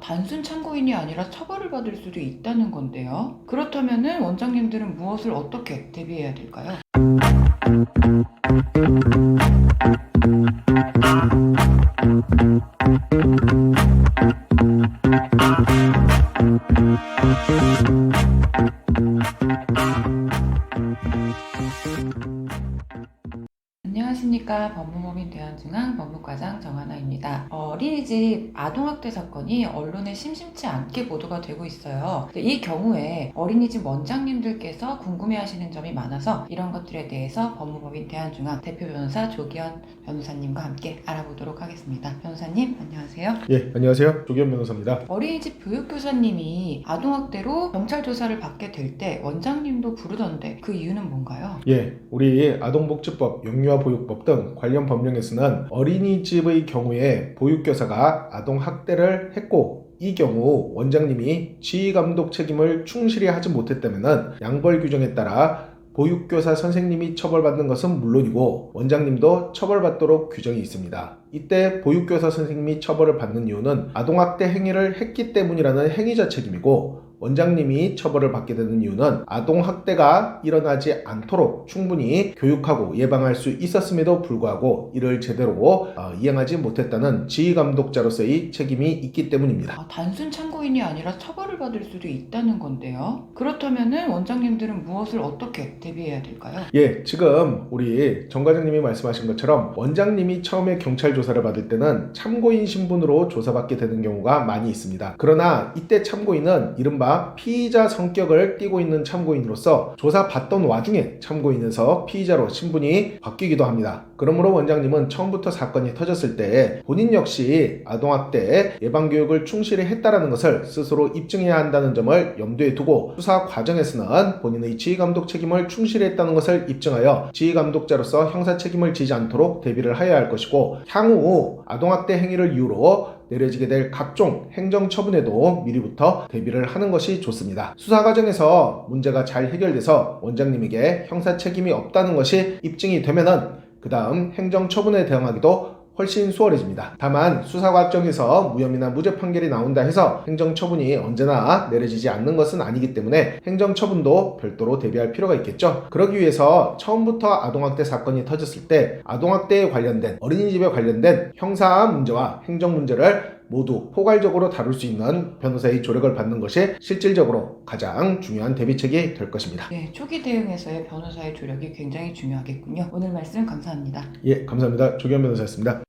단순 참고인이 아니라 처벌을 받을 수도 있다는 건데요. 그렇다면 원장님들은 무엇을 어떻게 대비해야 될까요? 안녕하십니까 법무법인 대한중앙 법무과장 정하나입니다. 어, 어린이집 아동학대 사건이 언론에 심심치 않게 보도가 되고 있어요. 이 경우에 어린이집 원장님들께서 궁금해하시는 점이 많아서 이런 것들에 대해서 법무법인 대한중앙 대표 변호사 조기현 변호사님과 함께 알아보도록 하겠습니다. 변호사님 안녕하세요. 예, 안녕하세요. 조기현 변호사입니다. 어린이집 교육교사님이 아동학대로 경찰 조사를 받게 될 때 원장님도 부르던데 그 이유는 뭔가요? 예, 우리 아동복지법, 영유아 보육법 등 관련 법령에서는 어린이집의 경우에 보육교사가 아동학대를 했고 이 경우 원장님이 지휘감독 책임을 충실히 하지 못했다면 양벌 규정에 따라 보육교사 선생님이 처벌받는 것은 물론이고 원장님도 처벌받도록 규정이 있습니다. 이때 보육교사 선생님이 처벌을 받는 이유는 아동학대 행위를 했기 때문이라는 행위자 책임이고 원장님이 처벌을 받게 되는 이유는 아동학대가 일어나지 않도록 충분히 교육하고 예방할 수 있었음에도 불구하고 이를 제대로 어, 이행하지 못했다는 지휘감독자로서의 책임이 있기 때문입니다. 아, 단순 참고인이 아니라 처벌을 받을 수도 있다는 건데요. 그렇다면 원장님들은 무엇을 어떻게 대비해야 될까요? 예, 지금 우리 정 과장님이 말씀하신 것처럼 원장님이 처음에 경찰 조 사를 받을 때는 참고인 신분으로 조사받게 되는 경우가 많이 있습니다. 그러나 이때 참고인은 이른바 피의자 성격을 띠고 있는 참고인으로서 조사받던 와중에 참고인에서 피의자로 신분이 바뀌기도 합니다. 그러므로 원장님은 처음부터 사건이 터졌을 때 본인 역시 아동학대 예방교육을 충실히 했다라는 것을 스스로 입증해야 한다는 점을 염두에 두고 수사 과정에서는 본인의 지휘감독 책임을 충실히 했다는 것을 입증하여 지휘감독자로서 형사 책임을 지지 않도록 대비를 하여야 할 것이고 향후 아동학대 행위를 이유로 내려지게 될 각종 행정처분에도 미리부터 대비를 하는 것이 좋습니다. 수사 과정에서 문제가 잘 해결돼서 원장님에게 형사 책임이 없다는 것이 입증이 되면은 그 다음 행정처분에 대응하기도 훨씬 수월해집니다. 다만 수사 과정에서 무혐의나 무죄 판결이 나온다 해서 행정처분이 언제나 내려지지 않는 것은 아니기 때문에 행정처분도 별도로 대비할 필요가 있겠죠. 그러기 위해서 처음부터 아동학대 사건이 터졌을 때 아동학대에 관련된 어린이집에 관련된 형사 문제와 행정 문제를 모두 포괄적으로 다룰 수 있는 변호사의 조력을 받는 것이 실질적으로 가장 중요한 대비책이 될 것입니다. 네, 초기 대응에서의 변호사의 조력이 굉장히 중요하겠군요. 오늘 말씀 감사합니다. 예, 감사합니다. 조기현 변호사였습니다.